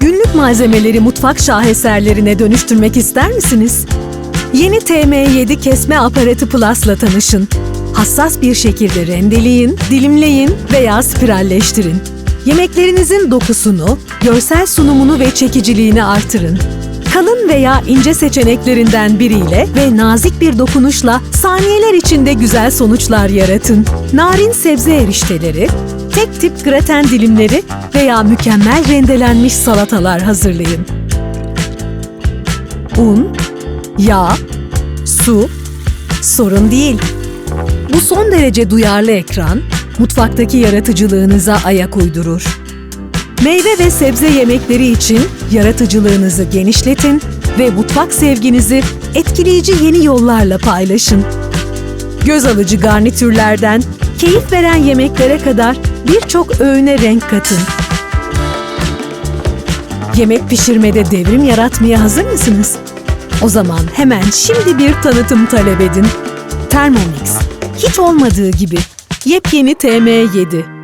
Günlük malzemeleri mutfak şaheserlerine dönüştürmek ister misiniz? Yeni TM7 kesme aparatı Plus'la tanışın. Hassas bir şekilde rendeleyin, dilimleyin veya spiralleştirin. Yemeklerinizin dokusunu, görsel sunumunu ve çekiciliğini artırın. Kalın veya ince seçeneklerinden biriyle ve nazik bir dokunuşla saniyeler içinde güzel sonuçlar yaratın. Narin sebze erişteleri, tek tip graten dilimleri veya mükemmel rendelenmiş salatalar hazırlayın. Un, yağ, su, sorun değil. Bu son derece duyarlı ekran, mutfaktaki yaratıcılığınıza ayak uydurur. Meyve ve sebze yemekleri için yaratıcılığınızı genişletin ve mutfak sevginizi etkileyici yeni yollarla paylaşın. Göz alıcı garnitürlerden keyif veren yemeklere kadar birçok öğüne renk katın. Yemek pişirmede devrim yaratmaya hazır mısınız? O zaman hemen şimdi bir tanıtım talep edin. Thermomix. Hiç olmadığı gibi. Yepyeni TM7.